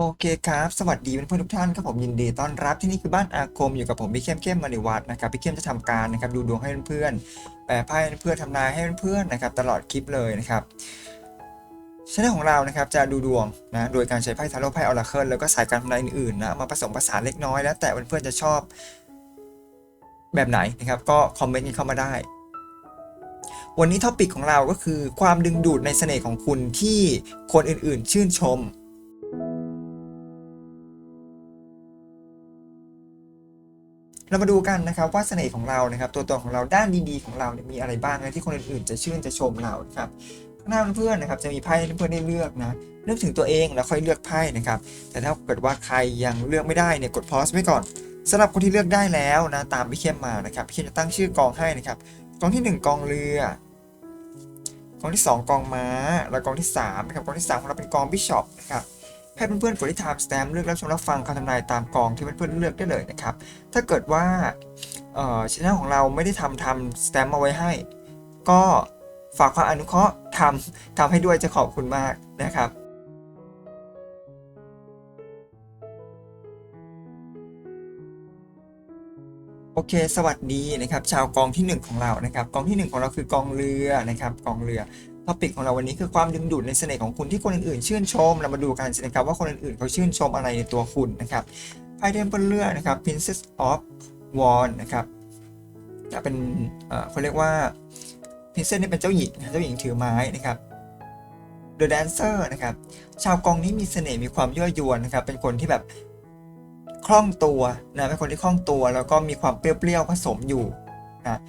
โอเคครับ สวัสดีเพื่อนๆทุกท่านครับผมยินดีต้อนรับที่นี่คือบ้านอาคมอยู่กับผมพี่เข้มเข้มมาริวัฒน์นะครับพี่เข้มจะทำการนะครับดูดวงให้เพื่อนๆแปลไพ่เพื่อนทำนายให้เพื่อนๆนะครับตลอดคลิปเลยนะครับช anel ของเรานะครับจะดูดวงนะโดยการใช้ไพ่ทาโร่ไพ่ออราเคิลแล้วก็สายการทำนายอื่นๆนะมาผสมผสานเล็กน้อยแล้วแต่เพื่อนๆจะชอบแบบไหนนะครับก็คอมเมนต์กันเข้ามาได้ วันนี้ท็อปิกของเราก็คือความดึงดูดในเสน่ห์ของคุณที่คนอื่นๆ ชื่นชม เรามาดูกันนะครับว่าเสน่ห์ของเรานะครับ ตัวตนของเราด้านดีๆของเราเนี่ยมีอะไรบ้างนะที่คนอื่นๆจะชื่นจะชมเราครับหน้าเพื่อนๆนะครับจะมีไพ่เพื่อนๆได้เลือกนะนึกถึงตัวเองแล้วค่อยเลือกไพ่นะครับ แต่ถ้าเกิดว่าใครยังเลือกไม่ได้เนี่ยกดพอสไว้ก่อนสำหรับคนที่เลือกได้แล้วนะตามพี่เข้มมานะครับพี่เข้มจะตั้งชื่อกองให้นะครับกองที่หนึ่งกองเรือกองที่สองกองม้า แล้วกองที่สามนะครับกองที่สามของเราเป็นกองบิชอปนะครับ ให้เพื่อนๆกดที่ time stamp เลือกรับชมรับฟังคำทำนายตามกองที่เพื่อนๆเลือกได้เลยนะครับ ถ้าเกิดว่าช่องของเราไม่ได้ทำทำ stamp เอาไว้ให้ ก็ฝากความอนุเคราะห์ทำทำให้ด้วยจะขอบคุณมากนะครับโอเค สวัสดีนะครับ ชาวกองที่ 1 ของเรานะครับ กองที่ 1 ของเราคือกองเรือนะครับ กองเรือ ท็อปิกของเราวันนี้คือความดึงดูดในเสน่ห์ของคุณที่คนอื่นๆชื่นชม เรามาดูกันสินะครับว่าคนอื่นๆเขาชื่นชมอะไรในตัวคุณนะครับไพ่เทมเปิลเลือนะครับ Princess of w a n d นะครับจะเป็นเอ่อเขาเรียกว่า Princess นี่เป็นเจ้าหญิงเจ้าหญิงถือไม้นะครับ The Dancer นะครับ ชาวกองนี้มีเสน่ห์มีความยั่วยวนนะครับ เป็นคนที่แบบคล่องตัวนะเป็นคนที่คล่องตัว แล้วก็มีความเปรี้ยวๆผสมอยู่นะ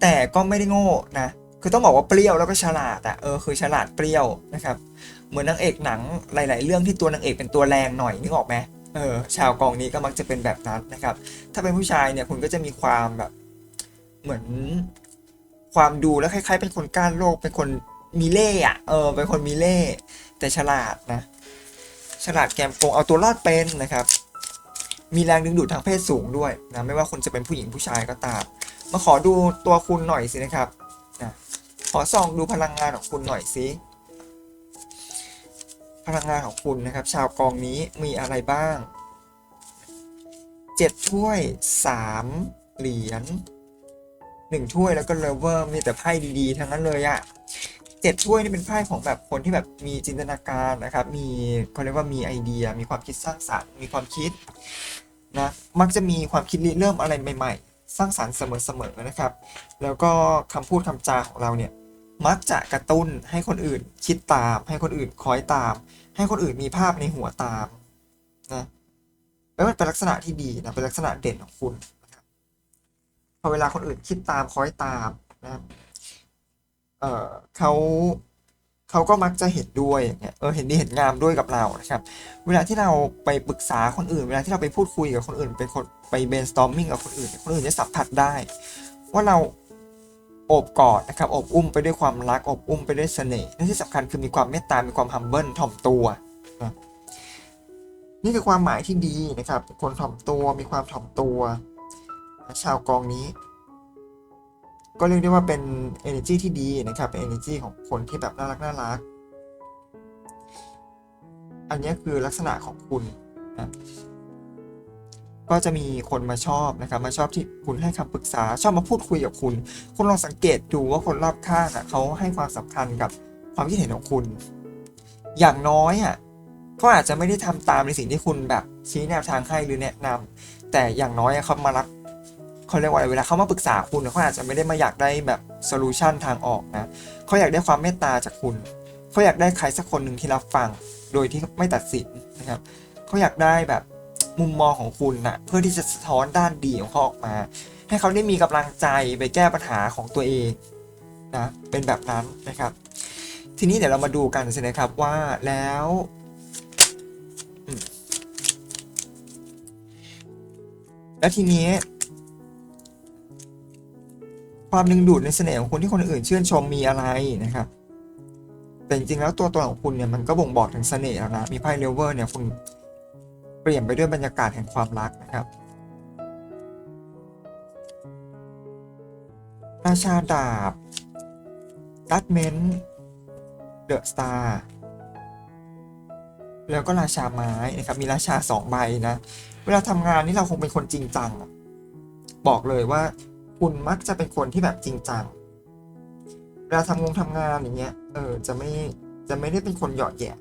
แต่ก็ไม่ได้โง่นะ คือต้องบอกว่าเปรี้ยวแล้วก็ฉลาดอะเออคือฉลาดเปรี้ยวนะครับเหมือนนางเอกหนังหลาย ๆ เรื่องที่ตัวนางเอกเป็นตัวแรงหน่อยนึกออกไหมเออชาวกองนี้ก็มักจะเป็นแบบนั้นนะครับ ถ้าเป็นผู้ชายเนี่ยคุณก็จะมีความแบบเหมือนความดูแล้วคล้าย ๆ เป็นคนก้านโลกเป็นคนมีเล่ห์อะเออเป็นคนมีเล่ห์แต่ฉลาดนะฉลาดแกมโกงเอาตัวรอดเป็นนะครับมีแรงดึงดูดทางเพศสูงด้วยนะไม่ว่าคุณจะเป็นผู้หญิงผู้ชายก็ตาม มาขอดูตัวคุณหน่อยสินะครับ อส่องดูพลังงานของคุณหน่อยสิพลังงานของคุณนะครับ ชาวกองนี้มีอะไรบ้างเจ็ดถ้วยสามเหรียญหนึ่งถ้วยแล้วก็เลเวอร์มีแต่ไพ่ดีๆ ทั้งนั้นเลยอะเจ็ดถ้วยนี่เป็นไพ่ของแบบคนที่แบบมีจินตนาการนะครับ มีเขาเรียกว่ามีไอเดีย มีความคิดสร้างสรรค์ มีความคิดนะมักจะมีความคิดริเริ่มอะไรใหม่ ๆ สร้างสรรค์เสมอๆนะครับ แล้วก็คำพูดคำจาของเราเนี่ย มักจะกระตุ้นให้คนอื่นคิดตาม ให้คนอื่นคอยตาม ให้คนอื่นมีภาพในหัวตามนะแล้วมันเป็นลักษณะที่ดีนะเป็นลักษณะเด่นของคุณนะครับพอเวลาคนอื่นคิดตามคอยตามนะครับเออเขาเขาก็มักจะเห็นด้วยอย่างเงี้ยเออเห็นดีเห็นงามด้วยกับเรานะครับ เวลาที่เราไปปรึกษาคนอื่น เวลาที่เราไปพูดคุยกับคนอื่น เป็นคนไป brainstorming กับคนอื่น คนอื่นจะสัมผัสได้ ว่าเรา โอบกอดนะครับอบอุ้มไปด้วยความรักอบอุ้มไปด้วยเสน่ห์และที่สำคัญคือมีความเมตตา มีความ humble ถ่อมตัว นี่คือความหมายที่ดีนะครับ คนถ่อมตัวมีความถ่อมตัว ชาวกองนี้ ก็เรียกได้ว่าเป็น energy ที่ดีนะครับ เป็น energy ของคนที่แบบน่ารักน่ารัก อันนี้คือลักษณะของคุณนะ ก็จะมีคนมาชอบนะครับมาชอบที่คุณให้คำปรึกษาชอบมาพูดคุยกับคุณ คุณลองสังเกตดูว่าคนรอบข้างอะเขาให้ความสำคัญกับความคิดเห็นของคุณ อย่างน้อยอะเขาอาจจะไม่ได้ทำตามในสิ่งที่คุณแบบชี้แนวทางให้หรือแนะนำแต่อย่างน้อยเขามารับเขาเรียกว่าอะไรเวลาเขามาปรึกษาคุณเขาอาจจะไม่ได้มาอยากได้แบบโซลูชันทางออกนะเขาอยากได้ความเมตตาจากคุณเขาอยากได้ใครสักคนหนึ่งที่รับฟัง โดยที่ไม่ตัดสินนะครับเขาอยากได้แบบ มุมมองของคุณนะเพื่อที่จะสะท้อนด้านดีของเขาออกมา ให้เขาได้มีกำลังใจไปแก้ปัญหาของตัวเองนะเป็นแบบนั้นนะครับ ทีนี้เดี๋ยวเรามาดูกันสินะครับว่าแล้วแล้วทีนี้ ความดึงดูดในเสน่ห์ของคุณที่คนอื่นชื่นชมมีอะไรนะครับแต่จริงๆแล้วตัวตนของคุณเนี่ยมันก็บ่งบอกถึงเสน่ห์แล้วนะมีไพ่เลเวอร์เนี่ยคุณ เปลี่ยนไปด้วยบรรยากาศแห่งความรักนะครับราชาดาบดัตเมนเดอะสตาร์แล้วก็ราชาไม้นะครับ มีราชาสองใบนะ เวลาทำงานนี่เราคงเป็นคนจริงจังอะบอกเลยว่าคุณมักจะเป็นคนที่แบบจริงจัง เวลาทำงงทำงานอย่างเงี้ย เออ จะไม่ จะไม่ได้เป็นคนหยาะแยะ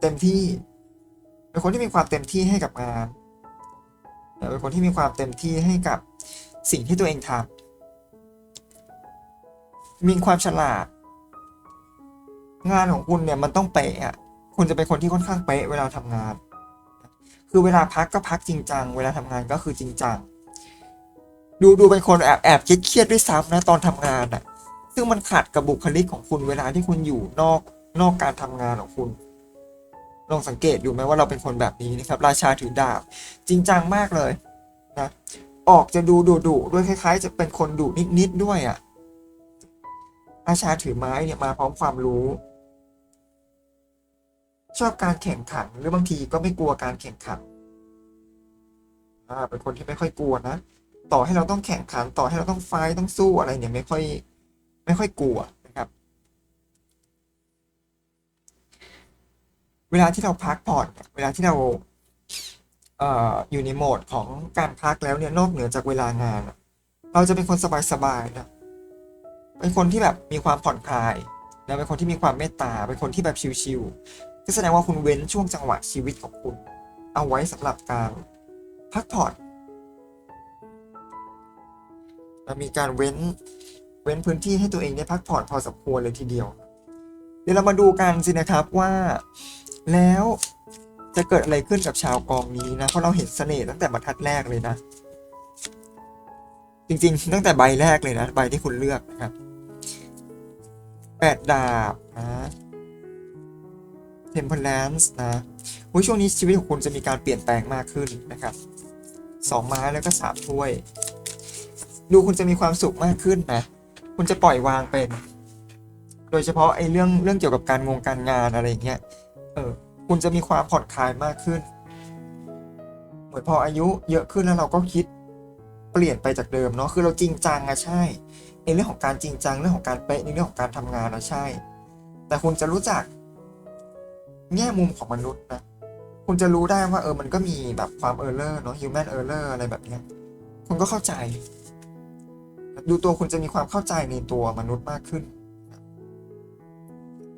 เต็มที่ เป็นคนที่มีความเต็มที่ให้กับงานเป็นคนที่มีความเต็มที่ให้กับสิ่งที่ตัวเองทำมีความฉลาด งานของคุณเนี่ยมันต้องเป๊ะอะคุณจะเป็นคนที่ค่อนข้างเป๊ะเวลาทำงาน คือเวลาพักก็พักจริงจัง เวลาทำงานก็คือจริงจัง ดูดูเป็นคนแอบแอบเครียดด้วยซ้ำนะตอนทำงานอะ ซึ่งมันขัดกับบุคลิกของคุณเวลาที่คุณอยู่นอกนอกการทำงานของคุณ ลองสังเกตดูไหมว่าเราเป็นคนแบบนี้นะครับ ราชาถือดาบ จริงจังมากเลยนะออกจะดูดุดุด้วยคล้ายๆ จะเป็นคนดุนิดๆด้วยอะราชาถือไม้เนี่ยมาพร้อมความรู้ ชอบการแข่งขันหรือบางทีก็ไม่กลัวการแข่งขันอ่าเป็นคนที่ไม่ค่อยกลัวนะต่อให้เราต้องแข่งขันต่อให้เราต้องไฟต้องสู้อะไรเนี่ยไม่ค่อย ไม่ค่อยกลัวนะครับ เวลาที่เราพักผ่อนเวลาที่เราเอ่ออยู่ในโหมดของการพักแล้วเนี่ยนอกเหนือจากเวลางาน เราจะเป็นคนสบายๆนะเป็นคนที่แบบมีความผ่อนคลายนะเป็นคนที่มีความเมตตา เป็นคนที่แบบชิลๆก็แสดงว่าคุณเว้นช่วงจังหวะชีวิตของคุณ เอาไว้สำหรับการพักผ่อนและมีการเว้นเว้นพื้นที่ให้ตัวเองได้พักผ่อนพอสมควรเลยทีเดียว เดี๋ยวเรามาดูกันสินะครับว่า แล้วจะเกิดอะไรขึ้นกับชาวกองนี้นะ เพราะเราเห็นเสน่ห์ตั้งแต่บรรทัดแรกเลยนะ จริงๆ ตั้งแต่ใบแรกเลยนะ ใบที่คุณเลือกนะครับแปดดาบนะเทมเพลนส์นะอุ๊ยช่วงนี้ชีวิตของคุณจะมีการเปลี่ยนแปลงมากขึ้นนะครับสองไม้แล้วก็สามถ้วย ดูคุณจะมีความสุขมากขึ้นนะ คุณจะปล่อยวางเป็น โดยเฉพาะไอ้เรื่องเรื่องเกี่ยวกับการงงการงานอะไรอย่างเงี้ย เออคุณจะมีความผ่อนคลายมากขึ้น เหมือนพออายุเยอะขึ้นแล้วเราก็คิดเปลี่ยนไปจากเดิมเนาะคือเราจริงจังอะใช่ในเรื่องของการจริงจังเรื่องของการเป๊ะในเรื่องของการทำงานอะใช่ แต่คุณจะรู้จัก แง่มุมของมนุษย์นะคุณจะรู้ได้ว่าเออมันก็มีแบบความเออร์เลอร์เนาะ human error อร์อะไรแบบเนี้ยคุณก็เข้าใจ ดูตัวคุณจะมีความเข้าใจในตัวมนุษย์มากขึ้น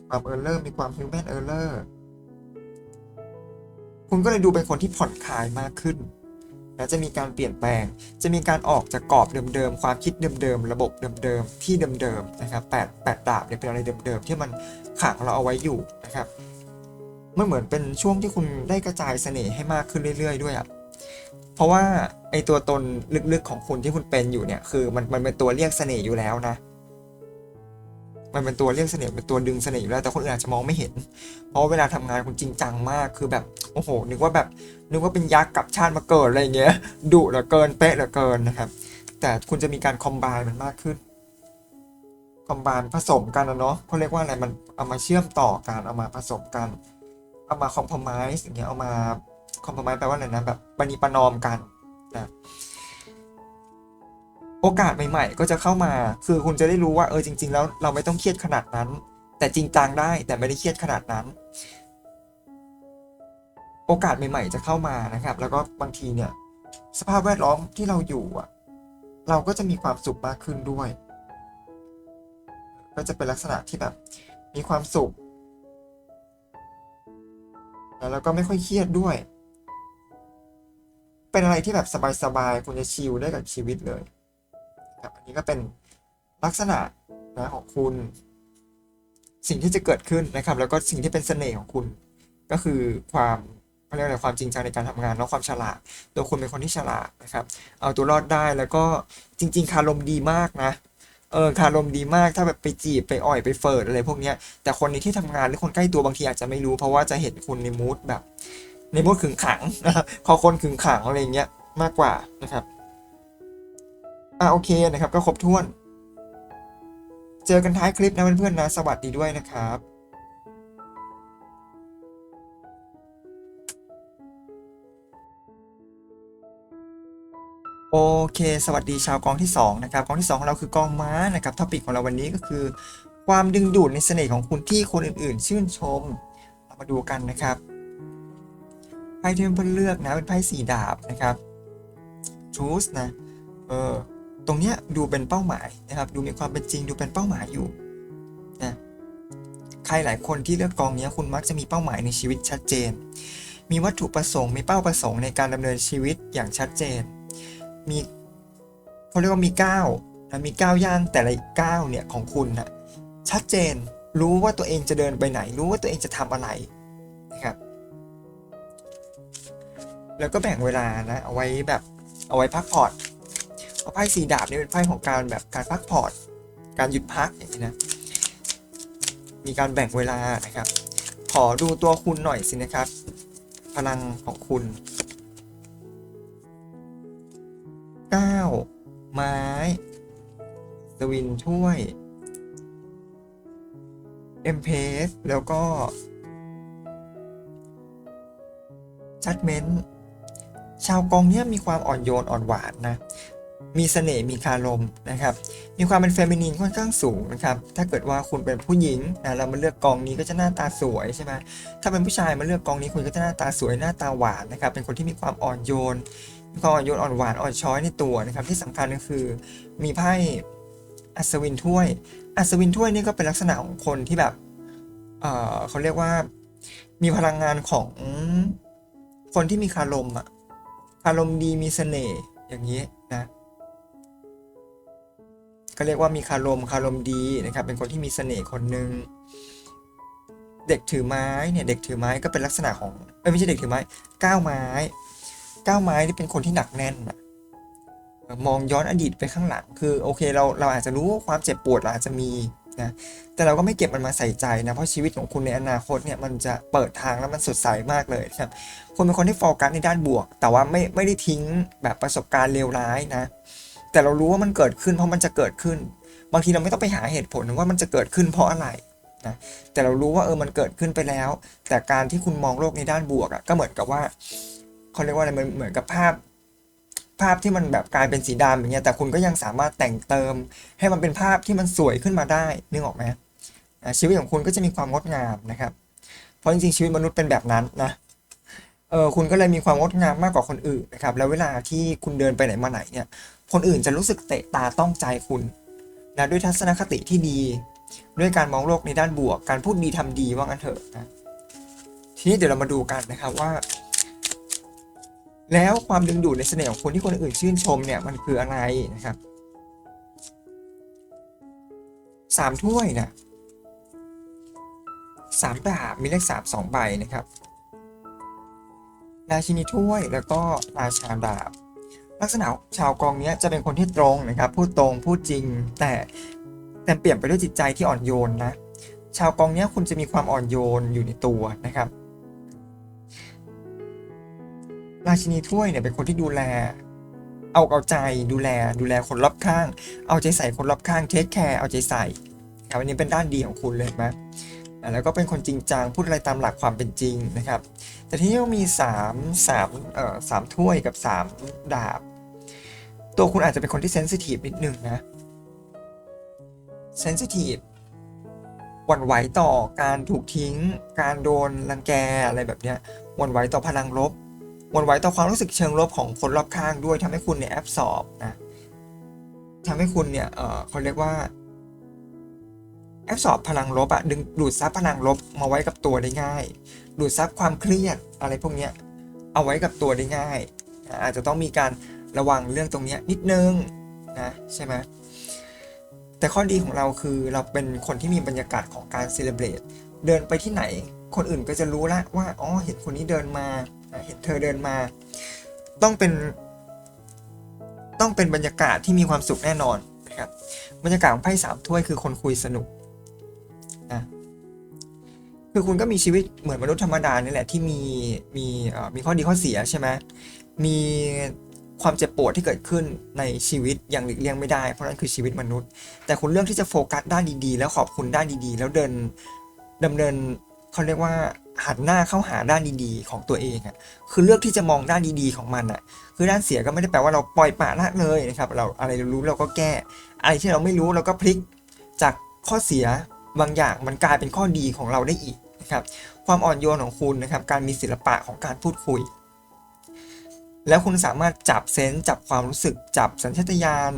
ความเออร์เลอร์มีความ human error คุณก็เลยดูเป็นคนที่ผ่อนคลายมากขึ้น และจะมีการเปลี่ยนแปลง จะมีการออกจากกรอบเดิมๆ ความคิดเดิมๆ ระบบเดิมๆ ที่เดิมๆ นะครับแปดแปดดาบเนี่ยเป็นอะไรเดิมๆ ที่มันขังเราเอาไว้อยู่นะครับมันเหมือนเป็นช่วงที่คุณได้กระจายเสน่ห์ให้มากขึ้นเรื่อย ๆ ด้วยอะเพราะว่าไอตัวตนลึกๆของคุณที่คุณเป็นอยู่เนี่ยคือมันมันเป็นตัวเรียกเสน่ห์อยู่แล้วนะ มันเป็นตัวเรียกเสน่ห์เป็นตัวดึงเสน่ห์อยู่แล้วแต่คนอื่นอาจจะมองไม่เห็น เพราะเวลาทำงานคุณจริงจังมากคือแบบโอ้โหนึกว่าแบบนึกว่าเป็นยักษ์กับชาติมาเกิดอะไรเงี้ยดุเหลือเกินเป๊ะเหลือเกินนะครับ แต่คุณจะมีการคอมไบมันมากขึ้นคอมไบผสมกันนะเนาะเขาเรียกว่าอะไรมันเอามาเชื่อมต่อกันเอามาผสมกันเอามาคอมพ o ม i s e อย่างเงี้ยเอามาคอมพ o ม i s e แปลว่าอะไรนะแบบปณีประนอมกันนะ โอกาสใหม่ๆ ก็จะเข้ามา คือคุณจะได้รู้ว่าเออจริง ๆ แล้วเราไม่ต้องเครียดขนาดนั้น แต่จริงจังได้แต่ไม่ได้เครียดขนาดนั้น โอกาสใหม่ ๆ จะเข้ามานะครับ แล้วก็บางทีเนี่ยสภาพแวดล้อมที่เราอยู่อะ เราก็จะมีความสุขมากขึ้นด้วย ก็จะเป็นลักษณะที่แบบ มีความสุข แล้วก็ไม่ค่อยเครียดด้วย เป็นอะไรที่แบบสบายๆคุณจะชิลได้กับชีวิตเลย ครับ อันนี้ก็เป็นลักษณะนะของคุณ สิ่งที่จะเกิดขึ้นนะครับ แล้วก็สิ่งที่เป็นเสน่ห์ของคุณ ก็คือความเขาเรียกอะไรความจริงจังในการทำงานแล้วความฉลาดตัวคุณเป็นคนที่ฉลาดนะครับ เอาตัวรอดได้แล้วก็จริง ๆ คารมดีมากนะเออคารมดีมากถ้าแบบไปจีบไปอ่อยไปเฟิร์ดอะไรพวกเนี้ยแต่คนในที่ทำงานหรือคนใกล้ตัวบางทีอาจจะไม่รู้ เพราะว่าจะเห็นคุณในมูดแบบ ในมูดขึงขังนะครับพอคนขึงขังอะไรเงี้ยมากกว่านะครับ อ่าโอเคนะครับก็ครบถ้วน เจอกันท้ายคลิปนะเพื่อนๆนะสวัสดีด้วยนะครับโอเค สวัสดีชาวกองที่ 2 นะครับ กองที่ 2 ของเราคือกองม้านะครับท็อปิกของเราวันนี้ก็คือ ความดึงดูดในเสน่ห์ของคุณที่คนอื่นๆ ชื่นชม เรามาดูกันนะครับไพ่ที่เพื่อนเลือกนะ เป็นไพ่สีดาบนะครับชูสนะ เออ ตรงเนี้ยดูเป็นเป้าหมายนะครับ ดูมีความเป็นจริงดูเป็นเป้าหมายอยู่นะใครหลายคนที่เลือกกองนี้คุณมักจะมีเป้าหมายในชีวิตชัดเจน มีวัตถุประสงค์มีเป้าประสงค์ในการดำเนินชีวิตอย่างชัดเจน มีเขาเรียกว่ามีก้าวนะมีก้าวย่างแต่ละก้าวเนี่ยของคุณนะชัดเจนรู้ว่าตัวเองจะเดินไปไหน รู้ว่าตัวเองจะทำอะไรนะครับแล้วก็แบ่งเวลานะเอาไว้แบบเอาไว้พักผ่อน เอาไพ่สีดาบนี่เป็นไพ่ของการแบบการพักผ่อนการหยุดพักอย่างนี้นะ มีการแบ่งเวลานะครับ ขอดูตัวคุณหน่อยสินะครับ พลังของคุณ 9 ไม้สวินถ้วยเอ็มเพสแล้วก็จัดเมนต์ชาวกองเนี้ยมีความอ่อนโยนอ่อนหวานนะ มีเสน่ห์มีคารมนะครับ มีความเป็นเฟมินีนค่อนข้างสูงนะครับ ถ้าเกิดว่าคุณเป็นผู้หญิงนะเรามาเลือกกองนี้ก็จะหน้าตาสวยใช่ไหมถ้าเป็นผู้ชายมาเลือกกองนี้คุณก็จะหน้าตาสวยหน้าตาหวานนะครับ เป็นคนที่มีความอ่อนโยนมีความอ่อนโยนอ่อนหวานอ่อนช้อยในตัวนะครับ ที่สำคัญก็คือมีไพ่อัศวินถ้วย อัศวินถ้วยนี่ก็เป็นลักษณะของคนที่แบบเเขาเรียกว่า มีพลังงานของคนที่มีคารมอะคารมดีมีเสน่ห์อย่างนี้นะ ก็เรียกว่ามีคารมคารมดีนะครับ เป็นคนที่มีเสน่ห์คนหนึ่งเด็กถือไม้เนี่ยเด็กถือไม้ก็เป็นลักษณะของเอ้ไม่ใช่เด็กถือไม้ก้าวไม้ก้าวไม้ที่เป็นคนที่หนักแน่นอะมองย้อนอดีตไปข้างหลัง คือโอเคเราเราอาจจะรู้ว่าความเจ็บปวดเราอาจจะมีนะแต่เราก็ไม่เก็บมันมาใส่ใจนะเพราะชีวิตของคุณในอนาคตเนี่ยมันจะเปิดทางแล้วมันสดใสมากเลยครับคุณเป็นคนที่โฟกัสในด้านบวก แต่ว่าไม่ไม่ได้ทิ้งแบบประสบการณ์เลวร้ายนะ แต่เรารู้ว่ามันเกิดขึ้นเพราะมันจะเกิดขึ้น บางทีเราไม่ต้องไปหาเหตุผลว่ามันจะเกิดขึ้นเพราะอะไรนะแต่เรารู้ว่าเออมันเกิดขึ้นไปแล้ว แต่การที่คุณมองโลกในด้านบวกอะ่ะก็เหมือนกับว่าเขาเรียกว่าอะไรเหมือนกับภาพ ภาพที่มันแบบกลายเป็นสีดำอย่างเงี้ยแต่คุณก็ยังสามารถแต่งเติม ให้มันเป็นภาพที่มันสวยขึ้นมาได้นึกออกไหมอะชีวิตของคุณก็จะมีความงดงามนะครับ เพราะจริงๆชีวิตมนุษย์เป็นแบบนั้นนะเออคุณก็เลยมีความงดงามมากกว่าคนอื่นนะครับ แล้วเวลาที่คุณเดินไปไหนมาไหนเนี่ย คนอื่นจะรู้สึกเตะตาต้องใจคุณนะด้วยทัศนคติที่ดี ด้วยการมองโลกในด้านบวก การพูดดีทำดีว่างั้นเถอะนะทีนี้เดี๋ยวเรามาดูกันนะครับว่า แล้วความดึงดูดในเสน่ห์ของคนที่คนอื่นชื่นชมเนี่ยมันคืออะไรนะครับสามถ้วยนะสามดาบมีเลขสามสองใบนะครับราชินีถ้วยแล้วก็ราชาดาบ ลักษณะชาวกองเนี้ยจะเป็นคนที่ตรงนะครับ พูดตรงพูดจริง แต่แต่เปลี่ยนไปด้วยจิตใจที่อ่อนโยนนะ ชาวกองเนี้ยคุณจะมีความอ่อนโยนอยู่ในตัวนะครับ ราชินีถ้วยเนี่ยเป็นคนที่ดูแล เอาเอาใจดูแลดูแลคนรอบข้าง เอาใจใส่คนรอบข้างเทคแคร์เอาใจใส่ครับอันนี้เป็นด้านดีของคุณเลยไหม แล้วก็เป็นคนจริงจังพูดอะไรตามหลักความเป็นจริงนะครับ แต่ที่นี่มีสามสามเอ่อสามถ้วยกับสามดาบ ตัวคุณอาจจะเป็นคนที่เซนซิทีฟนิดนึงนะเซนซิทีฟหวั่นไหวต่อการถูกทิ้ง การโดนรังแกอะไรแบบเนี้ยหวั่นไหวต่อพลังลบหวั่นไหวต่อความรู้สึกเชิงลบของคนรอบข้างด้วยทำให้คุณเนี่ยแอบสอบนะทำให้คุณเนี่ยเออเขาเรียกว่า แอบสอบพลังลบอะดึงดูดซับพลังลบมาไว้กับตัวได้ง่าย ดูดซับความเครียดอะไรพวกเนี้ยเอาไว้กับตัวได้ง่าย อาจจะต้องมีการระวังเรื่องตรงนี้นิดนึงนะใช่ไหมแต่ข้อดีของเราคือเราเป็นคนที่มีบรรยากาศของการเซเลบรตเดินไปที่ไหน คนอื่นก็จะรู้ละว่าอ๋อเห็นคนนี้เดินมาเห็นเธอเดินมา ต้องเป็น ต้องเป็นบรรยากาศที่มีความสุขแน่นอนนะครับบรรยากาศของไพ่สามถ้วยคือคนคุยสนุก คือคุณก็มีชีวิตเหมือนมนุษย์ธรรมดานี่แหละที่มีมีมีข้อดีข้อเสียใช่ไหมมีความเจ็บปวดที่เกิดขึ้นในชีวิตอย่างหลีกเลี่ยงไม่ได้ เพราะนั่นคือชีวิตมนุษย์ แต่คุณเลือกที่จะโฟกัสด้านดีๆ แล้วขอบคุณด้านดีๆ แล้วเดินดำเนินเขาเรียกว่าหันหน้าเข้าหาด้านดีๆ ของตัวเองอะคือเลือกที่จะมองด้านดีๆของมันอะ คือด้านเสียก็ไม่ได้แปลว่าเราปล่อยปละละเลยนะครับเราอะไรเรารู้เราก็แก้ อะไรที่เราไม่รู้เราก็พลิกจากข้อเสียบางอย่างมันกลายเป็นข้อดีของเราได้อีก นะครับความอ่อนโยนของคุณนะครับการมีศิลปะของการพูดคุย แล้วคุณสามารถจับเซนส์จับความรู้สึกจับสัญชาตญาณ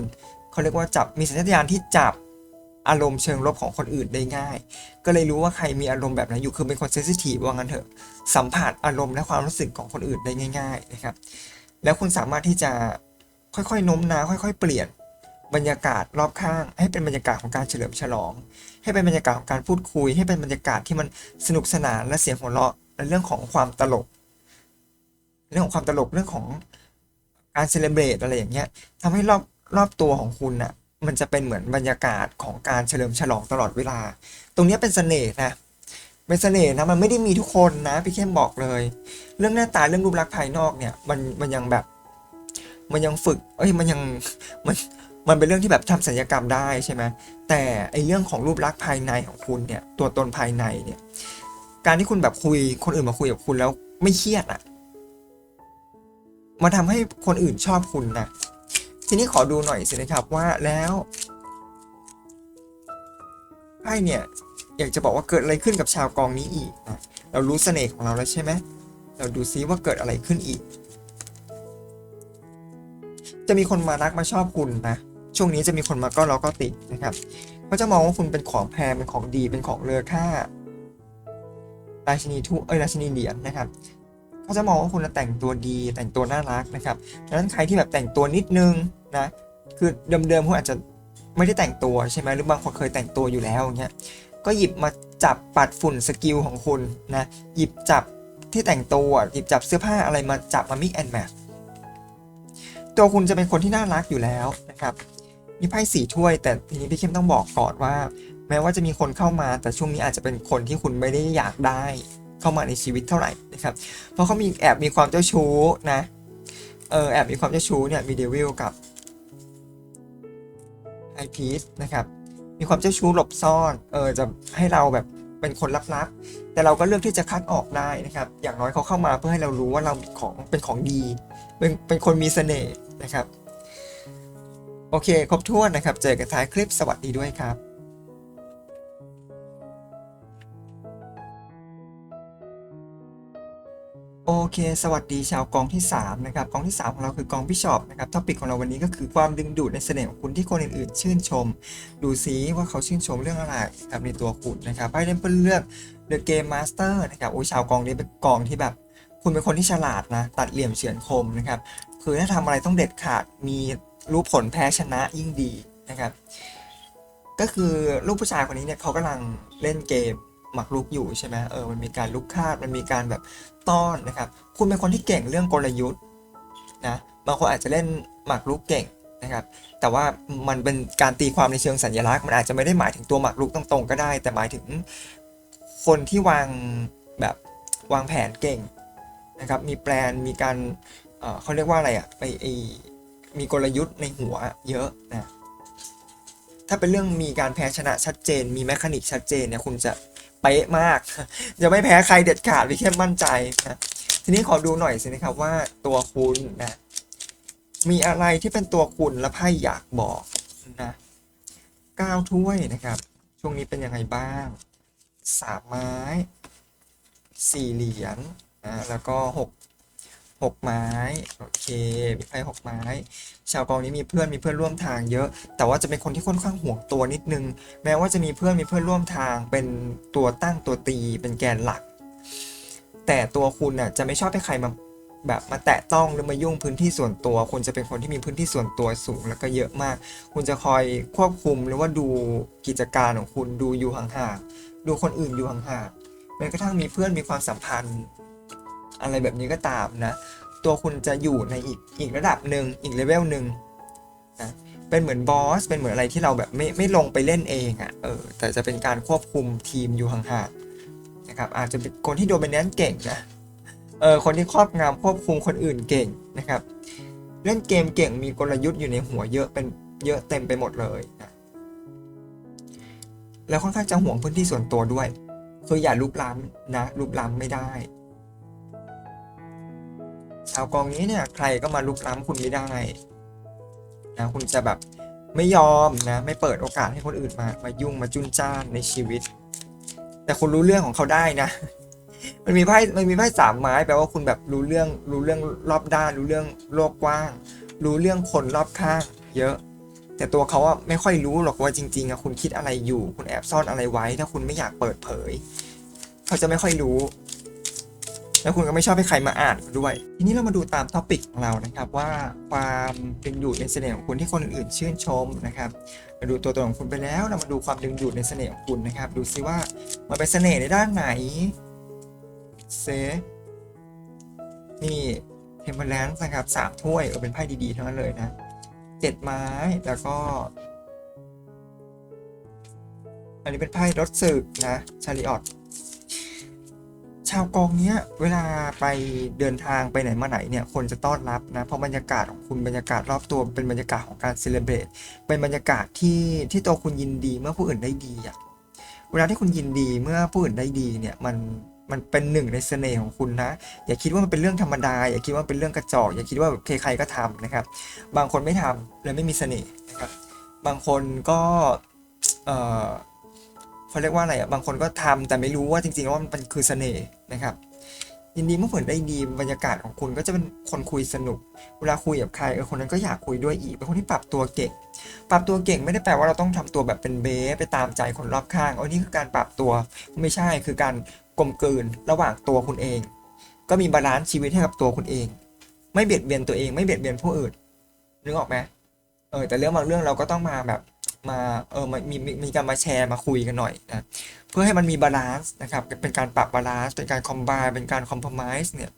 เขาเรียกว่าจับมีสัญชาตญาณที่จับอารมณ์เชิงลบของคนอื่นได้ง่าย ก็เลยรู้ว่าใครมีอารมณ์แบบไหนอยู่คือเป็นคนเซนซิทีฟว่างั้นเถอะสัมผัสอารมณ์และความรู้สึกของคนอื่นได้ง่าย ๆนะครับ แล้วคุณสามารถที่จะค่อยๆโน้มน้าวค่อย ๆ เปลี่ยนบรรยากาศรอบข้างให้เป็นบรรยากาศของการเฉลิมฉลอง ให้เป็นบรรยากาศของการพูดคุย ให้เป็นบรรยากาศที่มันสนุกสนานและเสียงหัวเราะและเรื่องของความตลก เรื่องของความตลกเรื่องของการเซเลบรตอะไรอย่างเงี้ยทำให้รอบรอบตัวของคุณน่ะมันจะเป็นเหมือนบรรยากาศของการเฉลิมฉลองตลอดเวลา ตรงนี้เป็นเสน่ห์นะเป็นเสน่ห์นะมันไม่ได้มีทุกคนนะพี่เข้มบอกเลย เรื่องหน้าตาเรื่องรูปลักษณ์ภายนอกเนี่ยมันมันยังแบบ มันยังฝึก เอ้ยมันยังมัน มันเป็นเรื่องที่แบบทำศัลยกรรมได้ใช่ไหมแต่ไอเรื่องของรูปลักษณ์ภายในของคุณเนี่ยตัวตนภายในเนี่ยการที่คุณแบบคุยคนอื่นมาคุยกับคุณแล้วไม่เครียดอะ่ะมาทำให้คนอื่นชอบคุณนะทีนี้ขอดูหน่อยสินะครับว่าแล้วไพ่เนี่ยอยากจะบอกว่าเกิดอะไรขึ้นกับชาวกองนี้อีกนะเรารู้เสน่ห์ของเราแล้วใช่ไหมเราดูซิว่าเกิดอะไรขึ้นอีก จะมีคนมารักมาชอบคุณนะ ช่วงนี้จะมีคนมาก็เราก็ติดนะครับเขาจะมองว่าคุณเป็นของแพงเป็นของดีเป็นของเลอค่าราชินีทุเอ้ยราชินีเหรียญนะครับเขาจะมองว่าคุณแต่งตัวดีแต่งตัวน่ารักนะครับดังนั้นใครที่แบบแต่งตัวนิดนึงนะคือเดิมๆคุณอาจจะไม่ได้แต่งตัวใช่ไหมหรือบางคนเคยแต่งตัวอยู่แล้วอย่างเงี้ยก็หยิบมาจับปัดฝุ่นสกิลของคุณนะหยิบจับที่แต่งตัวหยิบจับเสื้อผ้าอะไรมาจับมา mix and match ตัวคุณจะเป็นคนที่น่ารักอยู่แล้วนะครับ มีไพ่สี่ถ้วย แต่ทีนี้พี่เข้มต้องบอกก่อนว่า แม้ว่าจะมีคนเข้ามา แต่ช่วงนี้อาจจะเป็นคนที่คุณไม่ได้อยากได้เข้ามาในชีวิตเท่าไหร่นะครับ เพราะเขามีแอบมีความเจ้าชู้นะ เออแอบมีความเจ้าชู้เนี่ยมีเดวิลกับไอพีซนะครับ มีความเจ้าชู้หลบซ่อน เออจะให้เราแบบเป็นคนลับๆ แต่เราก็เลือกที่จะคัดออกได้นะครับ อย่างน้อยเขาเข้ามาเพื่อให้เรารู้ว่าเราของเป็นของดี เป็นเป็นคนมีเสน่ห์นะครับ โอเค ครบถ้วนนะครับ เจอกันท้ายคลิปสวัสดีด้วยครับโอเค สวัสดีชาวกองที่ 3 นะครับ กองที่ 3 ของเราคือกองพิชอปนะครับท็อปิกของเราวันนี้ก็คือความดึงดูดในเสน่ห์ของคุณที่คนอื่นๆ ชื่นชม ดูซิว่าเขาชื่นชมเรื่องอะไรครับในตัวคุณนะครับไพ่เล่นเพื่อเลือก The Game Master นะครับ โอ้ยชาวกองนี้เป็นกองที่แบบ คุณเป็นคนที่ฉลาดนะ ตัดเหลี่ยมเฉือนคมนะครับ คือถ้าทำอะไรต้องเด็ดขาด มี รู้ผลแพ้ชนะยิ่งดีนะครับ ก็คือลูกผู้ชายคนนี้เนี่ยเขากำลังเล่นเกมหมักลุกอยู่ใช่ไหมเออมันมีการลุกคาดมันมีการแบบต้อนนะครับ คุณเป็นคนที่เก่งเรื่องกลยุทธ์นะบางคนอาจจะเล่นหมากรุกเก่งนะครับ แต่ว่ามันเป็นการตีความในเชิงสัญลักษณ์มันอาจจะไม่ได้หมายถึงตัวหมากรุกตรงๆก็ได้ แต่หมายถึงคนที่วางแบบวางแผนเก่งนะครับ มีแปลนมีการเอ่อเขาเรียกว่าอะไรอะไปไอ มีกลยุทธ์ในหัวเยอะนะถ้าเป็นเรื่องมีการแพ้ชนะชัดเจน มีแมคานิกชัดเจนเนี่ยคุณจะเป๊ะมาก จะไม่แพ้ใครเด็ดขาดพี่เข้มมั่นใจนะทีนี้ขอดูหน่อยสินะครับว่าตัวคุณนะมีอะไรที่เป็นตัวคุณและไพ่อยากบอกนะก้าถ้วยนะครับ ช่วงนี้เป็นยังไงบ้างสามไม้สี่เหรียญนะแล้วก็หก หกไม้โอเคมีไพ่หกไม้ ชาวกองนี้มีเพื่อนมีเพื่อนร่วมทางเยอะ แต่ว่าจะเป็นคนที่ค่อนข้างห่วงตัวนิดนึง แม้ว่าจะมีเพื่อนมีเพื่อนร่วมทาง เป็นตัวตั้งตัวตีเป็นแกนหลัก แต่ตัวคุณน่ะจะไม่ชอบให้ใครมาแบบมาแตะต้องหรือมายุ่งพื้นที่ส่วนตัว คุณจะเป็นคนที่มีพื้นที่ส่วนตัวสูงแล้วก็เยอะมาก คุณจะคอยควบคุมหรือว่าดูกิจการของคุณดูอยู่ห่างๆดูคนอื่นอยู่ห่างๆแม้กระทั่งมีเพื่อนมีความสัมพันธ์ อะไรแบบนี้ก็ตามนะ ตัวคุณจะอยู่ในอีกอีกระดับหนึ่งอีกเลเวลหนึ่งนะเป็นเหมือนบอสเป็นเหมือนอะไรที่เราแบบไม่ไม่ลงไปเล่นเองอะ่ะเออแต่จะเป็นการควบคุมทีมอยู่ห่างๆนะครับอาจจะเป็นคนที่โดมิเนนเก่งนะเออคนที่ครอบงำควบคุมคนอื่นเก่งนะครับ เล่นเกมเก่งมีกลยุทธ์อยู่ในหัวเยอะเป็นเยอะเต็มไปหมดเลยนะแล้วค่อนข้างจะห่วงพื้นที่ส่วนตัวด้วยคืออย่าลุกล้ำนะลุกล้ำไม่ได้าวกองนี้เนี่ยใครก็มาลุกล้ำคุณไม่ได้นะคุณจะแบบไม่ยอมนะไม่เปิดโอกาสให้คนอื่นมามายุ่งมาจุนจ้านในชีวิต แต่คุณรู้เรื่องของเขาได้นะ มันมีไพ่มันมีไพ่สามไม้แปลว่าคุณแบบรู้เรื่องรู้เรื่องรอบด้าน รู้เรื่องโลกกว้าง รู้เรื่องคนรอบข้าง เยอะ แต่ตัวเขาอะไม่ค่อยรู้หรอกว่าจริงๆอะคุณคิดอะไรอยู่ คุณแอบซ่อนอะไรไว้ ถ้าคุณไม่อยากเปิดเผย เขาจะไม่ค่อยรู้ แล้วคุณก็ไม่ชอบให้ใครมาอ่านด้วย ทีนี้เรามาดูตามท็อปิกของเรานะครับว่าความดึงดูดในเสน่ห์ของคุณที่คนอื่นชื่นชมนะครับเราดูตัวตนของคุณไปแล้วเรามาดูความดึงดูดในเสน่ห์ของคุณนะครับ ดูซิว่ามันเป็นเสน่ห์ในด้านไหนเซนี่เทมเ r อร์แลนซ์นะครับสามถ้วยเออเป็นไพ่ดีๆทั้งนั้นเลยนะเจ็ดไม้แล้วก็ อันนี้เป็นไพ่รถสึกนะชาริออต ชาวกองเนี้ยเวลาไปเดินทางไปไหนมาไหนเนี่ยคนจะต้อนรับนะเพราะบรรยากาศของคุณบรรยากาศรอบตัวเป็นบรรยากาศของการเซเลบรตเป็นบรรยากาศที่ที่ตัวคุณยินดีเมื่อผู้อื่นได้ดีอะเวลาที่คุณยินดีเมื่อผู้อื่นได้ดีเนี่ยมันมันเป็นหนึ่งในเสน่ห์ของคุณนะ อย่าคิดว่ามันเป็นเรื่องธรรมดา อย่าคิดว่าเป็นเรื่องกระจอกอย่าคิดว่าใครๆก็ทำนะครับ บางคนไม่ทำเลยไม่มีเสน่ห์นะครับ บางคนก็เออ เขาเรียกว่าอะไรอะบางคนก็ทำแต่ไม่รู้ว่าจริงๆว่ามันคือเสน่ห์นะครับ ยินดีเมื่อผลได้ดีบรรยากาศของคุณก็จะเป็นคนคุยสนุก เวลาคุยกับใครเออคนนั้นก็อยากคุยด้วยอีกเป็นคนที่ปรับตัวเก่ง ปรับตัวเก่งไม่ได้แปลว่าเราต้องทำตัวแบบเป็นเบ๊ไปตามใจคนรอบข้างออนี่คือการปรับตัวไม่ใช่คือการกลมกลืนระหว่างตัวคุณเอง ก็มีบาลานซ์ชีวิตให้กับตัวคุณเอง ไม่เบียดเบียนตัวเองไม่เบียดเบียนผู้อื่นนึกออกไหมเออแต่เรื่องบางเรื่องเราก็ต้องมาแบบ มาเออมีมีมีการมาแชร์มาคุยกันหน่อยนะเพื่อให้มันมีบาลานซ์นะครับเป็นการปรับบาลานซ์เป็นการคอมบายเป็นการคอมเพลมไพร์เนี่ย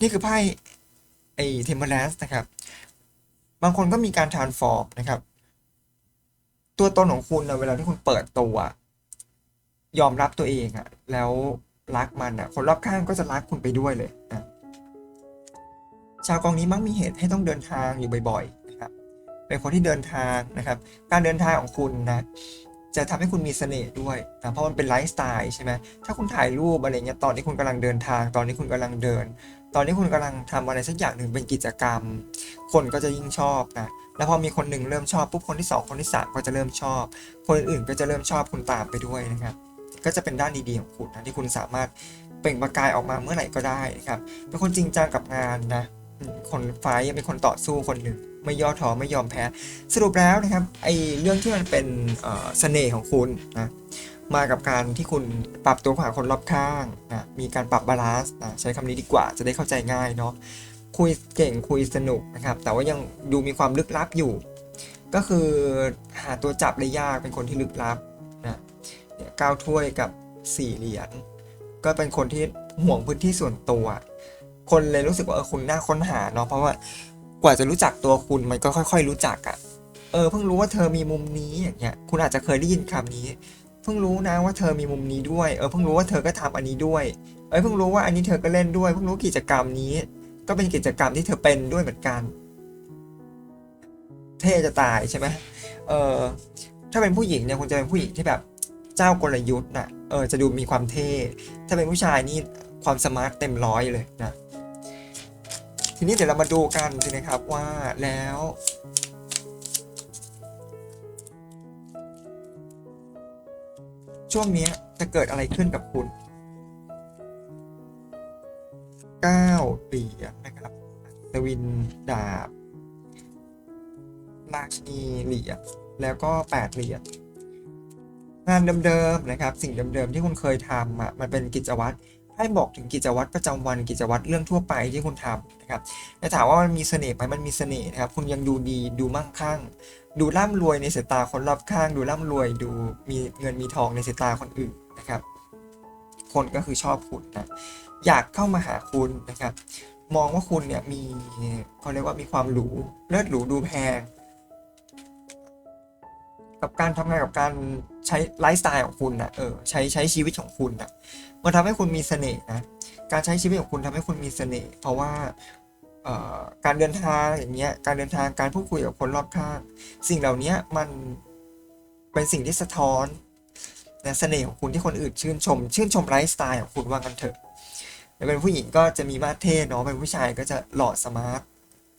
นี่คือไพ่ไอเทมเพลนส์นะครับ บางคนก็มีการทานฟอร์มนะครับ ตัวตนของคุณนะเวลาที่คุณเปิดตัวยอมรับตัวเองอะแล้วรักมันอะคนรอบข้างก็จะรักคุณไปด้วยเลยนะชาวกองนี้มักมีเหตุให้ต้องเดินทางอยู่บ่อยๆ เป็นคนที่เดินทางนะครับ การเดินทางของคุณนะจะทำให้คุณมีเสน่ห์ด้วยนะเพราะมันเป็นไลฟ์สไตล์ใช่ไหมถ้าคุณถ่ายรูปอะไรเงี้ยตอนที่คุณกำลังเดินทาง ตอนที่คุณกำลังเดิน ตอนที่คุณกำลังทำอะไรสักอย่างหนึ่งเป็นกิจกรรม คนก็จะยิ่งชอบนะแล้วพอมีคนหนึ่งเริ่มชอบปุ๊บคนที่สองคนที่สามก็จะเริ่มชอบ คนอื่นก็จะเริ่มชอบคุณตามไปด้วยนะครับ ก็จะเป็นด้านดีๆของคุณนะที่คุณสามารถเปล่งประกายออกมาเมื่อไหร่ก็ได้นะครับเป็นคนจริงจังกับงานนะคนไฟเป็นคนต่อสู้คนหนึ่ง ไม่ย่อท้อไม่ยอมแพ้ สรุปแล้วนะครับไอเรื่องที่มันเป็นเสน่ห์ของคุณนะมากับการที่คุณปรับตัวหาคนรอบข้างนะมีการปรับบาลานซ์นะใช้คำนี้ดีกว่าจะได้เข้าใจง่ายเนาะคุยเก่งคุยสนุกนะครับ แต่ว่ายังดูมีความลึกลับอยู่ ก็คือหาตัวจับได้ยากเป็นคนที่ลึกลับนะเนี่ยเก้าถ้วยกับสี่เหรียญก็เป็นคนที่ห่วงพื้นที่ส่วนตัว คนเลยรู้สึกว่าเออคุณน่าค้นหาเนาะเพราะว่า กว่าจะรู้จักตัวคุณมันก็ค่อย ๆ รู้จักอะเออเพิ่งรู้ว่าเธอมีมุมนี้อย่างเงี้ย คุณอาจจะเคยได้ยินคำนี้ เพิ่งรู้นะว่าเธอมีมุมนี้ด้วย เออเพิ่งรู้ว่าเธอก็ทำอันนี้ด้วย เออเพิ่งรู้ว่าอันนี้เธอก็เล่นด้วย เพิ่งรู้กิจกรรมนี้ ก็เป็นกิจกรรมที่เธอเป็นด้วยเหมือนกัน เท่จะตายใช่ไหมเออถ้าเป็นผู้หญิงเนี่ยคุณจะเป็นผู้หญิงที่แบบเจ้ากลยุทธ์น่ะ เออจะดูมีความเท่ ถ้าเป็นผู้ชายนี่ความสมาร์ทเต็มร้อยเลยนะ ทีนี้เดี๋ยวเรามาดูกันสินะครับว่าแล้วช่วงนี้จะเกิดอะไรขึ้นกับคุณเก้าเหรียญนะครับสวินดาบ ราชนีเหรียญแล้วก็แปดเหรียญงานเดิมๆนะครับ สิ่งเดิมๆที่คุณเคยทำอะมันเป็นกิจวัตร ให้บอกถึงกิจวัตรประจำวันกิจวัตรเรื่องทั่วไปที่คุณทำนะครับแต่ถามว่ามันมีเสน่ห์ไหมมันมีเสน่ห์นะครับ คุณยังดูดีดูมั่งคั่ง ดูร่ำรวยในสายตาคนรอบข้าง ดูร่ำรวย ดูมีเงินมีทองในสายตาคนอื่นนะครับ คนก็คือชอบคุณนะอยากเข้ามาหาคุณนะครับ มองว่าคุณเนี่ยมีเขาเรียกว่ามีความหรูเลิศหรูดูแพง กับการทำงานกับการใช้ไลฟ์สไตล์ของคุณนะเออใช้ใช้ชีวิตของคุณนะมันทำให้คุณมีเสน่ห์นะการใช้ชีวิตของคุณทำให้คุณมีเสน่ห์เพราะว่าเอ่อการเดินทางอย่างเงี้ยการเดินทางการพูดคุยกับคนรอบข้างสิ่งเหล่านี้มันเป็นสิ่งที่สะท้อนนะเสน่ห์ของคุณที่คนอื่นชื่นชม ชื่นชมไลฟ์สไตล์ของคุณว่ากันเถอะเป็นผู้หญิงก็จะมีมาเท่เนาะเป็นผู้ชายก็จะหล่อสมาร์ท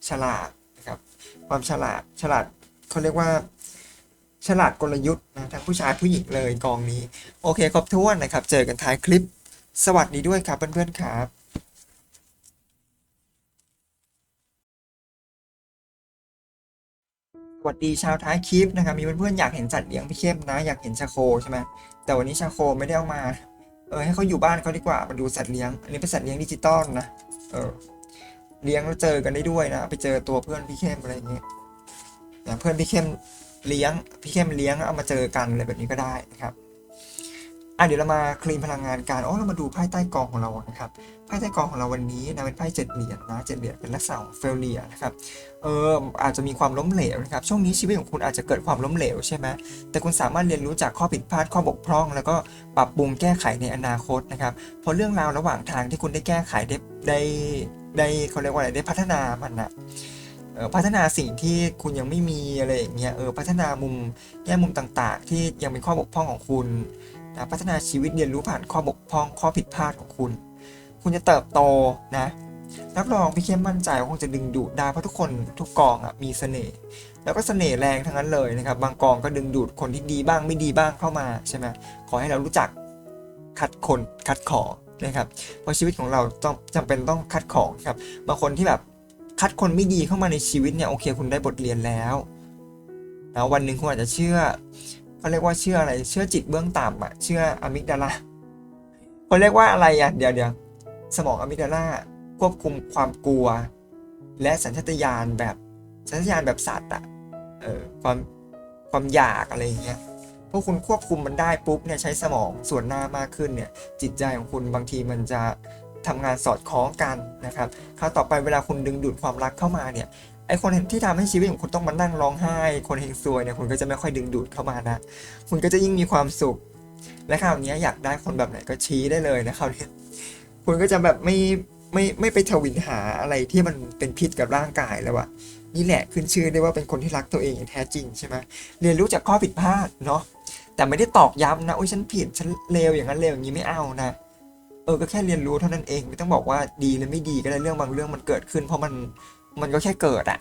ฉลาดนะครับความฉลาดฉลาดเขาเรียกว่า ฉลาดกลยุทธ์นะทั้งผู้ชายผู้หญิงเลยกองนี้ โอเคครบถ้วนนะครับ เจอกันท้ายคลิป สวัสดีด้วยครับเพื่อนๆครับสวัสดีชาวท้ายคลิปนะครับมีเพื่อนๆอยากเห็นจัดเลี้ยงพี่เข้มนะ อยากเห็นชาโคใช่ไหมแต่วันนี้ชาโคไม่ได้เอามา เออให้เขาอยู่บ้านเขาดีกว่ามาดูสัตว์เลี้ยง อันนี้เป็นสัตว์เลี้ยงดิจิตอลนะเออเลี้ยงแล้วเจอกันได้ด้วยนะ ไปเจอตัวเพื่อนพี่เข้มอะไรอย่างเงี้ยอย่างเพื่อนพี่เข้ม เลี้ยง พี่เข้มเลี้ยงเอามาเจอกันอะไรแบบนี้ก็ได้นะครับอะเดี๋ยวเรามาคลีนพลังงานกันอ๋อเรามาดูไพ่ใต้กองของเรานะครับไพ่ใต้กองของเราวันนี้นะเป็นไพ่เจ็ดเหรียญนะเจ็ดเหรียญเป็นลักษณะของเฟลเลียนะครับเอออาจจะมีความล้มเหลวนะครับช่วงนี้ชีวิตของคุณอาจจะเกิดความล้มเหลวใช่ไหมแต่คุณสามารถเรียนรู้จากข้อผิดพลาดข้อบกพร่อง แล้วก็ปรับปรุงแก้ไขในอนาคตนะครับเพราะเรื่องราวระหว่างทางที่คุณได้แก้ไขได้ได้ได้เขาเรียกว่าอะไรได้พัฒนามันนะ พัฒนาสิ่งที่คุณยังไม่มีอะไรอย่างเงี้ยเออพัฒนามุมแง่มุมต่างๆ ที่ยังเป็นข้อบกพร่องของคุณนะพัฒนาชีวิตเรียนรู้ผ่านข้อบกพร่องข้อผิดพลาดของคุณ คุณจะเติบโตนะรับรองพี่เข้มมั่นใจว่าคงจะดึงดูดได้เพราะทุกคนทุกกองอะมีเสน่ห์แล้วก็เสน่ห์แรงทั้งนั้นเลยนะครับ บางกองก็ดึงดูดคนที่ดีบ้างไม่ดีบ้างเข้ามาใช่ไหมขอให้เรารู้จักคัดคนคัดของนะครับเพราะชีวิตของเราต้องจำเป็นต้องคัดของครับบางคนที่แบบ คัดคนไม่ดีเข้ามาในชีวิตเนี่ยโอเค คุณได้บทเรียนแล้วแล้ววันหนึ่งคุณอาจจะเชื่อเขาเรียกว่าเชื่ออะไร เชื่อจิตเบื้องต่ำอะเชื่ออะมิกดาลาเขาเรียกว่าอะไรอะเดี๋ยวเดี๋ยวสมองอะมิกดาลาควบคุมความกลัว และสัญชาตญาณแบบสัญชาตญาณแบบสัตว์อะเออความความอยากอะไรอย่างเงี้ยพวกคุณควบคุมมันได้ปุ๊บเนี่ยใช้สมองส่วนหน้ามากขึ้นเนี่ยจิตใจของคุณบางทีมันจะ ทำงานสอดคล้องกันนะครับคราวต่อไปเวลาคุณดึงดูดความรักเข้ามาเนี่ยไอคนที่ทำให้ชีวิตของคุณต้องมานั่งร้องไห้ คนเฮงซวยเนี่ยคุณก็จะไม่ค่อยดึงดูดเข้ามานะ คุณก็จะยิ่งมีความสุข และคราวนี้อยากได้คนแบบไหนก็ชี้ได้เลยนะคราวนี้คุณก็จะแบบไม่ไม่ไม่ไปทวินหาอะไรที่มันเป็นพิษกับร่างกายแล้วอะนี่แหละขึ้นชื่อได้ว่าเป็นคนที่รักตัวเองอย่างแท้จริงใช่ไหมเรียนรู้จากข้อผิดพลาดเนาะแต่ไม่ได้ตอกย้ำนะโอ้ยฉันผิดฉันเลวอย่างนั้นเลวอย่างนี้ไม่เอานะ เออก็แค่เรียนรู้เท่านั้นเองไม่ต้องบอกว่าดีหรือไม่ดีก็ได้เรื่องบางเรื่องมันเกิดขึ้น เพราะมันมันก็แค่เกิดอะ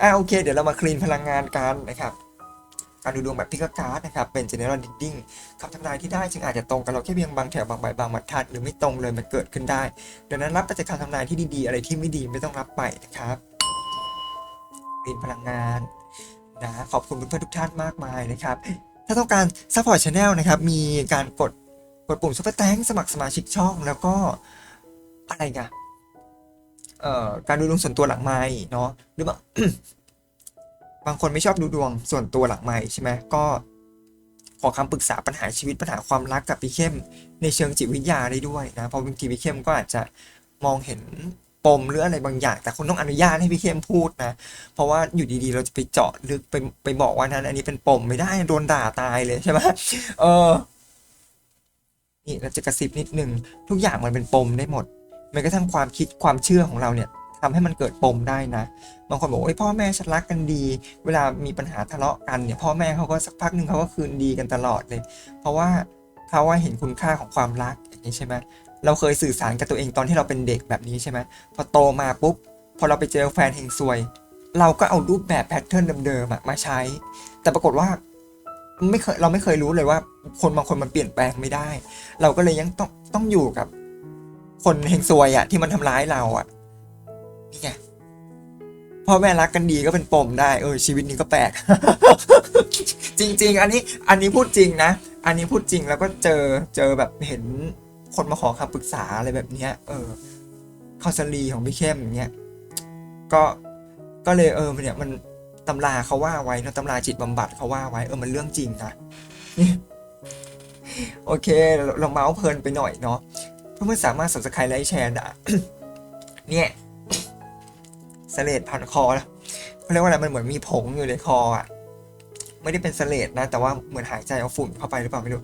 อะโอเค เดี๋ยวเรามาคลีนพลังงานกันนะครับการดูดวงแบบพิกการ์ดนะครับเป็น general reading คำทำนายที่ได้จึงอาจจะตรงกับเราแค่เพียงบางแถวบางใบบางบรรทัดหรือไม่ตรงเลยมันเกิดขึ้นได้ดังนั้นรับไปจากคำทำนายที่ดีๆ อะไรที่ไม่ดีไม่ต้องรับไปนะครับเป็นพลังงานนะขอบคุณเพื่อนๆทุกท่านมากมายนะครับถ้าต้องการ support channel นะครับมีการกด กดปุ่ม super thanks สมัครสมาชิกช่อง แล้วก็อะไรกันเอ่อการดูดวงส่วนตัวหลังไม้เนาะหรือบางบางคนไม่ชอบดูดวงส่วนตัวหลังไม้ใช่ไหมก็ขอคำปรึกษาปัญหาชีวิตปัญหาความรักกับพี่เข้ม ในเชิงจิตวิทยาได้ด้วยนะเพราะบางทีพี่เข้มก็อาจจะมองเห็นปมหรืออะไรบางอย่าง แต่คุณต้องอนุญาตให้พี่เข้มพูดนะ เพราะว่าอยู่ดีๆ เราจะไปเจาะลึกไปไปบอกว่านั้น อันนี้เป็นปมไม่ได้โดนด่าตายเลยใช่ไหมเออ นี่เราจะกระซิบนิดนึงทุกอย่างมันเป็นปมได้หมดแม้กระทั่งความคิดความเชื่อของเราเนี่ยทำให้มันเกิดปมได้นะ บางคนบอกว่าพ่อแม่ฉันรักกันดี เวลามีปัญหาทะเลาะกันเนี่ยพ่อแม่เขาก็สักพักหนึ่งเขาก็คืนดีกันตลอดเลย เพราะว่าเขาว่าเห็นคุณค่าของความรักอย่างนี้ใช่ไหมเราเคยสื่อสารกับตัวเองตอนที่เราเป็นเด็กแบบนี้ใช่ไหมพอโตมาปุ๊บพอเราไปเจอแฟนเฮงซวย เราก็เอารูปแบบแพทเทิร์นเดิมๆมาใช้ แต่ปรากฏว่าไม่เคยเราไม่เคยรู้เลยว่า คนบางคนมันเปลี่ยนแปลงไม่ได้ เราก็เลยยังต้องต้องอยู่กับ คนเฮงซวยอะที่มันทำร้ายเราอะนี่ไงพ่อแม่รักกันดีก็เป็นปมได้เออชีวิตนี้ก็แปลก จริง ๆ อันนี้อันนี้พูดจริงนะ อันนี้พูดจริงแล้วก็เจอเจอแบบเห็นคนมาขอคำปรึกษาอะไรแบบเนี้ย เออคาสลีของพี่เข้มอย่างเงี้ยก็ก็เลยเออเนี่ยมันตำราเขาว่าไว้เนอะตำราจิตบำบัดเขาว่าไว้เออมันเรื่องจริงนะนี่ โอเค เราเมาส์เพลินไปหน่อยเนาะเพื่อนๆสามารถ subscribe ไลค์แชร์ได้เนี่ยสเลดพันคอแล้วเขาเรียกว่าอะไรมันเหมือนมีผงอยู่ในคออะไม่ได้เป็นสเลดนะ แต่ว่าเหมือนหายใจเอาฝุ่นเข้าไปหรือเปล่าไม่รู้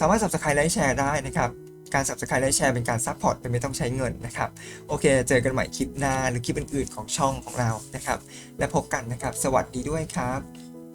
สามารถ subscribe ไลค์แชร์ได้นะครับการ subscribe ไลค์แชร์เป็นการซัพพอร์ตเป็นไม่ต้องใช้เงินนะครับ โอเค เจอกันใหม่คลิปหน้าหรือคลิปอื่นๆของช่องของเรานะครับ และพบกันนะครับ สวัสดีด้วยครับ